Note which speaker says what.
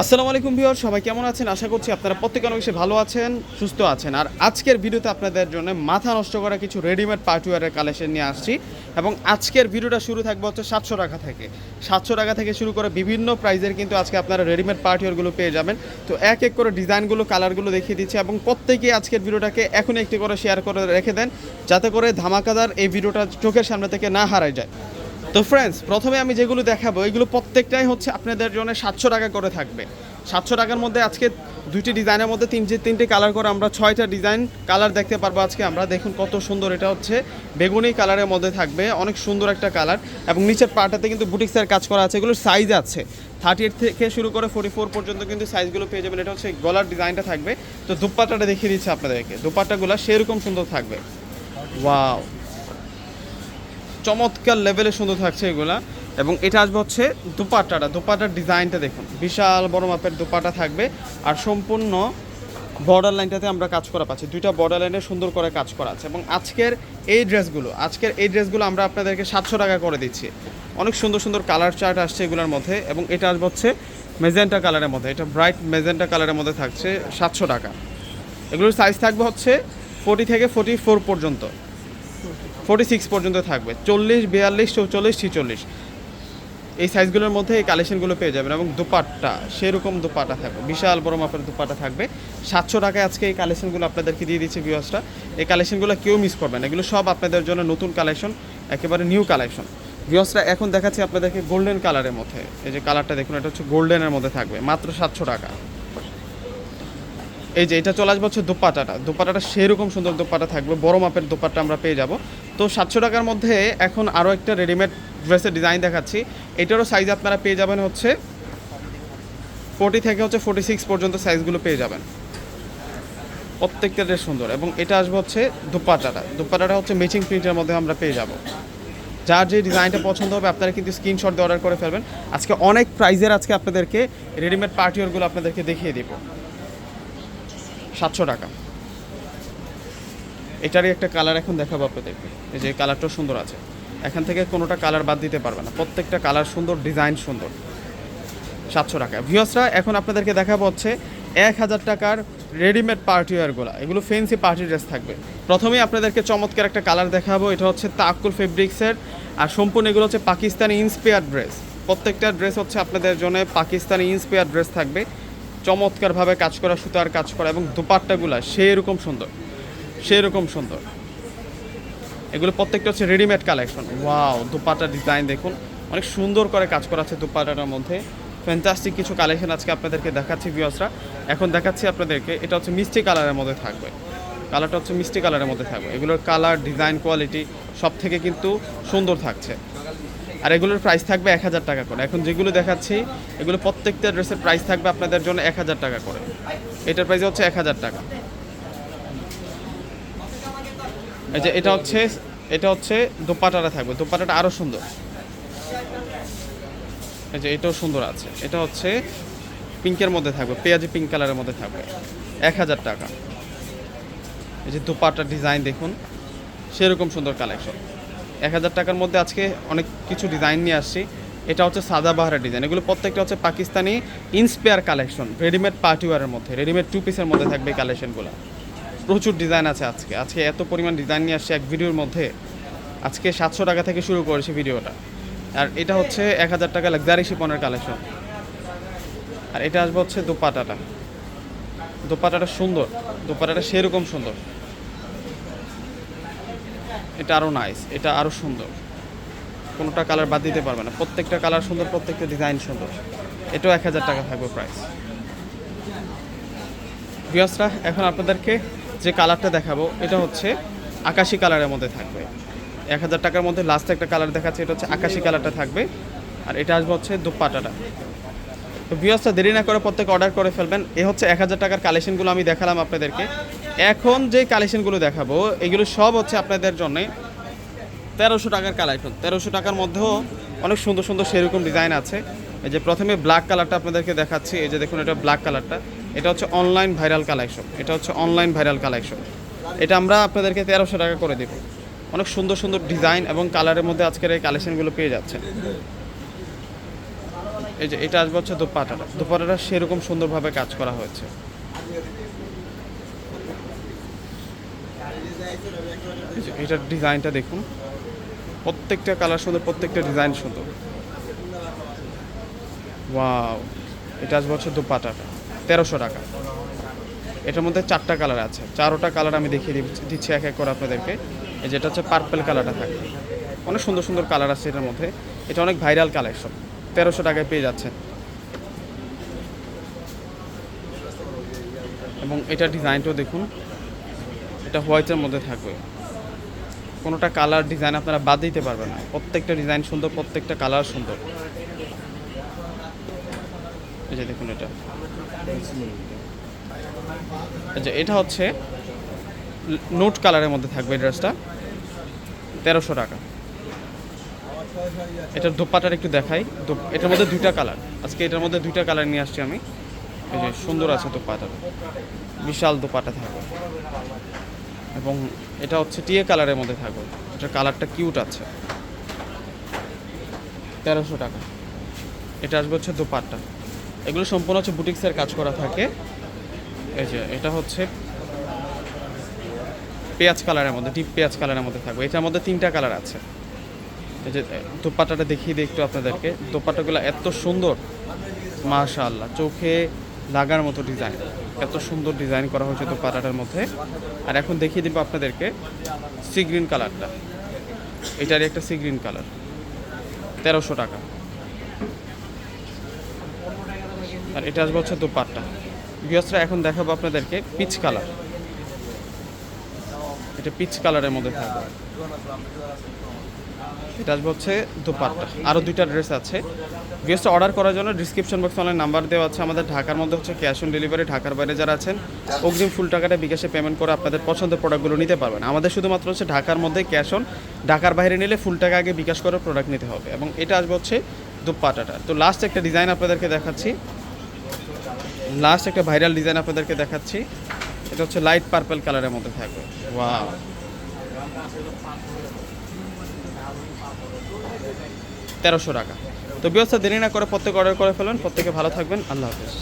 Speaker 1: আসসালামু আলাইকুম ভিউয়ার সবাই কেমন আছেন? আশা করছি আপনারা প্রত্যেকে অনেক বেশি ভালো আছেন, সুস্থ আছেন। আর আজকের ভিডিওতে আপনাদের জন্য মাথা নষ্ট করা কিছু রেডিমেড পার্টিওয়ারের কালেকশন নিয়ে আসছি এবং আজকের ভিডিওটা শুরু থাকবে হচ্ছে সাতশো টাকা থেকে। সাতশো টাকা থেকে শুরু করে বিভিন্ন প্রাইজের কিন্তু আজকে আপনারা রেডিমেড পার্টিওয়ারগুলো পেয়ে যাবেন। তো এক এক করে ডিজাইনগুলো কালারগুলো দেখিয়ে দিচ্ছি এবং প্রত্যেকেই আজকের ভিডিওটাকে এখন একটি করে শেয়ার করে রেখে দেন, যাতে করে ধামাকাদার এই ভিডিওটা চোখের সামনে থেকে না হারায় যায়। তো ফ্রেন্ডস প্রথমে আমি যেগুলো দেখাবো, এগুলো প্রত্যেকটাই হচ্ছে আপনাদের জন্য সাতশো টাকা করে থাকবে। সাতশো টাকার মধ্যে আজকে দুইটি ডিজাইনের মধ্যে তিনটে তিনটে কালার করে আমরা ছয়টা ডিজাইন কালার দেখতে পারব আজকে আমরা। দেখুন কত সুন্দর এটা হচ্ছে বেগুনি কালারের মধ্যে থাকবে, অনেক সুন্দর একটা কালার এবং নিচের পাটাতে কিন্তু বুটিক্সের কাজ করা আছে, এগুলোর সাইজ আছে। থার্টি এইট থেকে শুরু করে ফোর্টি ফোর পর্যন্ত কিন্তু সাইজগুলো পেয়ে যাবেন। এটা হচ্ছে গলার ডিজাইনটা থাকবে। তো দুপাট্টাটা দেখিয়ে দিচ্ছে আপনাদেরকে। দুপাট্টাগুলো সেরকম সুন্দর থাকবে। ওয়াও চমৎকার লেভেলে সুন্দর থাকছে এগুলা। এবং এটা আসবে হচ্ছে দুপাটাটা। দুপাটার ডিজাইনটা দেখুন। বিশাল বড় মাপের দুপাটা থাকবে। আর সম্পূর্ণ বর্ডার লাইনটাতে আমরা কাজ করা পাচ্ছি। দুইটা বর্ডার লাইনে সুন্দর করে কাজ করা আছে। এবং আজকের এই ড্রেসগুলো, আজকের এই ড্রেসগুলো আমরা আপনাদেরকে সাতশো টাকা করে দিচ্ছি। অনেক সুন্দর সুন্দর কালার চার্ট আসছে এগুলোর মধ্যে। এবং এটা আসবে হচ্ছে মেজেন্টা কালারের মধ্যে। এটা ব্রাইট মেজেন্টা কালারের মধ্যে থাকছে সাতশো টাকা। এগুলোর সাইজ থাকবে হচ্ছে ফোর্টি থেকে ফোর্টি ফোর পর্যন্ত। ফোর্টি সিক্স পর্যন্ত থাকবে। চল্লিশ, বিয়াল্লিশ, চৌচল্লিশ, ছিচল্লিশ। এই সাইজগুলোর মধ্যে এই কালেকশনগুলো পেয়ে যাবেন এবং দুপাট্টা, সেরকম দুপাটা থাকবে। বিশাল বড় মাপের দুপাটা থাকবে। সাতশো টাকায় আজকে এই কালেকশনগুলো আপনাদেরকে দিয়ে দিচ্ছে ভিউয়ার্সটা এই কালেকশনগুলো কেউ মিস করবেন। এগুলো সব আপনাদের জন্য নতুন কালেকশন একেবারে নিউ কালেকশন ভিউয়ার্সরা এখন দেখাচ্ছি আপনাদেরকে গোল্ডেন কালারের মধ্যে। এই যে কালারটা দেখুন, এটা হচ্ছে গোল্ডেনের মধ্যে থাকবে, মাত্র সাতশো টাকা। এই যে এটা চলে আসবে হচ্ছে দোপাটাটা দোপাটাটা সেরকম সুন্দর দোপাটা থাকবে। বড় মাপের দোপাট্টা আমরা পেয়ে যাব। তো সাতশো টাকার মধ্যে এখন আরও একটা রেডিমেড ড্রেসের ডিজাইন দেখাচ্ছি। এটারও সাইজ আপনারা পেয়ে যাবেন হচ্ছে ফোর্টি থেকে হচ্ছে ফোর্টি সিক্স পর্যন্ত সাইজগুলো পেয়ে যাবেন। প্রত্যেকটা ড্রেস সুন্দর এবং এটা আসবে হচ্ছে দুপাটাটা। দুপাটাটা হচ্ছে ম্যাচিং প্রিন্টের মধ্যে আমরা পেয়ে যাব। যার যে ডিজাইনটা পছন্দ হবে আপনারা কিন্তু স্ক্রিনশট দিয়ে অর্ডার করে ফেলবেন। আজকে অনেক প্রাইজের আজকে আপনাদেরকে রেডিমেড পার্টিওরগুলো আপনাদেরকে দেখিয়ে দিব। সাতশো টাকা। এটারই একটা কালার এখন দেখাবো আপনাদেরকে। এই যে কালারটাও সুন্দর আছে। এখান থেকে কোনোটা কালার বাদ দিতে পারবে না। প্রত্যেকটা কালার সুন্দর ডিজাইন সুন্দর। সাতশো টাকা। ভিউসরা এখন আপনাদেরকে দেখাবো হচ্ছে এক হাজার টাকার রেডিমেড পার্টি ওয়ারগুলো এগুলো ফেন্সি পার্টি ড্রেস থাকবে। প্রথমেই আপনাদেরকে চমৎকার একটা কালার দেখাবো। এটা হচ্ছে তাকুল ফেব্রিক্সের আর সম্পূর্ণ এগুলো হচ্ছে পাকিস্তানি ইন্সপায়ার ড্রেস প্রত্যেকটা ড্রেস হচ্ছে আপনাদের জন্য পাকিস্তানি ইন্সপায়ার ড্রেস থাকবে। চমৎকারভাবে কাজ করা, সুতার কাজ করা এবং দুপাট্টাগুলো সেরকম সুন্দর। সেরকম সুন্দর। এগুলো প্রত্যেকটা হচ্ছে readymade collection wow dupatta design দেখুন। অনেক সুন্দর করে কাজ করা আছে দুপাটাটার মধ্যে। ফ্যান্টাস্টিক কিছু কালেকশন আজকে আপনাদেরকে দেখাচ্ছি ভিউয়ার্সরা এখন দেখাচ্ছি আপনাদেরকে, এটা হচ্ছে মিষ্টি কালারের মধ্যে থাকবে। কালারটা হচ্ছে মিষ্টি কালারের মধ্যে থাকবে। এগুলোর কালার ডিজাইন কোয়ালিটি সব থেকে কিন্তু সুন্দর থাকছে। আর এগুলোর প্রাইস থাকবে এক হাজার টাকা করে। এখন যেগুলো দেখাচ্ছি, এগুলো প্রত্যেকটা ড্রেসের প্রাইস থাকবে আপনাদের জন্য এক হাজার টাকা করে। এটার প্রাইস হচ্ছে এক হাজার টাকা। এই যে এটা হচ্ছে এটা হচ্ছে দোপাটাটা থাকবে। দোপাটাটা আরও সুন্দর। এই যে এটাও সুন্দর আছে। এটা হচ্ছে পিঙ্কের মধ্যে থাকবে, পেঁয়াজি পিঙ্ক কালারের মধ্যে থাকবে। এক হাজার টাকা। এই যে দোপাটার ডিজাইন দেখুন, সেরকম সুন্দর কালেকশন। এক হাজার টাকার মধ্যে আজকে অনেক কিছু ডিজাইন নিয়ে আসছি। এটা হচ্ছে সাদা বাহারের ডিজাইন। এগুলো প্রত্যেকটা হচ্ছে পাকিস্তানি ইন্সপায়ার কালেকশন রেডিমেড পার্টিওয়ারের মধ্যে রেডিমেড টু পিসের মধ্যে থাকবে কালেকশনগুলো। প্রচুর ডিজাইন আছে আজকে। আজকে এত পরিমাণ ডিজাইন নিয়ে আসছে এক ভিডিওর মধ্যে। আজকে সাতশো টাকা থেকে শুরু করেছে ভিডিওটা। আর এটা হচ্ছে এক হাজার টাকা লাক্সারি শিপনের কালেকশন আর এটা আসবে হচ্ছে দোপাটাটা। দোপাটাটা সুন্দর। দোপাটাটা সেরকম সুন্দর। এটা আরও নাইস এটা আরও সুন্দর। কোনোটা কালার বাদ দিতে পারবে না। প্রত্যেকটা কালার সুন্দর, প্রত্যেকটা ডিজাইন সুন্দর। এটাও এক হাজার টাকা থাকবে প্রাইস ভিউয়ার্সরা এখন আপনাদেরকে যে কালারটা দেখাবো, এটা হচ্ছে আকাশি কালারের মধ্যে থাকবে। এক হাজার টাকার মধ্যে লাস্ট একটা কালার দেখাচ্ছে, এটা হচ্ছে আকাশি কালারটা থাকবে। আর এটা আসবে হচ্ছে দুপাটাটা। তো ভিউয়ার্সটা দেরি না করে প্রত্যেকে অর্ডার করে ফেলবেন। এ হচ্ছে এক হাজার টাকার কালেকশনগুলো আমি দেখালাম আপনাদেরকে। এখন যে কালেকশনগুলো দেখাবো, এগুলো সব হচ্ছে আপনাদের জন্য তেরোশো টাকার কালেকশন তেরোশো টাকার মধ্যেও অনেক সুন্দর সুন্দর সেরকম ডিজাইন আছে। এই যে প্রথমে ব্ল্যাক কালারটা আপনাদেরকে দেখাচ্ছি। এই যে দেখুন, এটা ব্ল্যাক কালারটা এটা হচ্ছে অনলাইন ভাইরাল কালেকশন এটা হচ্ছে অনলাইন ভাইরাল কালেকশন এটা আমরা আপনাদেরকে তেরোশো টাকা করে দেবো। অনেক সুন্দর সুন্দর ডিজাইন এবং কালারের মধ্যে আজকের এই কালেকশনগুলো পেয়ে যাচ্ছে এই যে এটা আসবে হচ্ছে দোপাটাটা দোপাটাটা সেরকম সুন্দরভাবে কাজ করা হয়েছে। এটার ডিজাইনটা দেখুন। প্রত্যেকটা কালার সুন্দর, প্রত্যেকটা ডিজাইন সুন্দর। ওয়াও এটা আসবে হচ্ছে দোপাটাটা। তেরোশো টাকা। এটার মধ্যে চারটা কালার আছে। চারোটা কালার আমি দেখিয়ে দিচ্ছি- এক এক করে আপনাদেরকে। এই যেটা হচ্ছে পার্পেল কালারটা থাকে। অনেক সুন্দর সুন্দর কালার আছে এটার মধ্যে। এটা অনেক ভাইরাল কালেকশন তেরোশো টাকায় পেয়ে যাচ্ছেন। এবং এটার ডিজাইনটাও দেখুন। এটা হোয়াইটের মধ্যে থাকবে। কোনোটা কালার ডিজাইন আপনারা বাদ দিতে পারবেন না। প্রত্যেকটা ডিজাইন সুন্দর, প্রত্যেকটা কালার সুন্দর। এই যে দেখুন এটা। যে এটা হচ্ছে নোট কালারের মধ্যে থাকবে ড্রেসটা। তেরোশো টাকা। এটার দোপাটার একটু দেখাই। এটার মধ্যে দুইটা কালার। আজকে এটার মধ্যে দুইটা কালার নিয়ে আসছি আমি। এই যে সুন্দর আছে দোপাটা বিশাল দোপাটা থাকবে। এবং এটা হচ্ছে টিয়ে কালারের মধ্যে থাকবে। এটার কালারটা কিউট আছে। তেরোশো টাকা। এটা আসবে হচ্ছে দোপাট্টা। এগুলো সম্পূর্ণ হচ্ছে বুটিক্সের কাজ করা থাকে। এই যে, এটা হচ্ছে পেঁয়াজ কালারের মধ্যে, ডিপ পেঁয়াজ কালারের মধ্যে থাকবে। এটার মধ্যে তিনটা কালার আছে। এই যে দোপাট্টাটা দেখিয়ে দিই একটু আপনাদেরকে। দোপাট্টাগুলো এত সুন্দর, মাশাআল্লাহ, চোখে লাগার মতো ডিজাইন। এত সুন্দর ডিজাইন করা হয়েছে দোপাট্টাটার মধ্যে। আর এখন দেখিয়ে দিব আপনাদেরকে সি গ্রিন কালারটা। এটারই একটা সি গ্রিন কালার। তেরোশো টাকা। আর এটা আসবে হচ্ছে দোপাট্টা। বিয়সরা এখন দেখাবো আপনাদেরকে পিচ কালার এটা পিচ কালারের মধ্যে থাকবে। এটা আসবে হচ্ছে দোপাট্টা। আরও দুইটা ড্রেস আছে। ড্রেসটা অর্ডার করার জন্য ডিসক্রিপশন বক্সে অনলাইন নাম্বার দেওয়া আছে। আমাদের ঢাকার মধ্যে হচ্ছে ক্যাশ অন ডেলিভারি ঢাকার বাইরে যারা আছেন, অগ্রিম ফুল টাকাটা বিকাশে পেমেন্ট করে আপনাদের পছন্দের প্রোডাক্টগুলো নিতে পারবেন। আমাদের শুধুমাত্র হচ্ছে ঢাকার মধ্যে ক্যাশ অন ঢাকার বাইরে নিলে ফুল টাকা আগে বিকাশ করে প্রোডাক্ট নিতে হবে। এবং এটা আসবে হচ্ছে দোপাট্টাটা। তো লাস্ট একটা ডিজাইন আপনাদেরকে দেখাচ্ছি। লাস্ট একটা ভাইরাল ডিজাইন আপনাদেরকে দেখাচ্ছি। এটা হচ্ছে লাইট পার্পল কালারের মধ্যে থাকবে। ওয়াও তেরোশো টাকা। তো ব্যবস্থা দেরি না করে প্রত্যেক অর্ডার করে ফেলুন। প্রত্যেকে ভালো থাকবেন। আল্লাহ হাফেজ।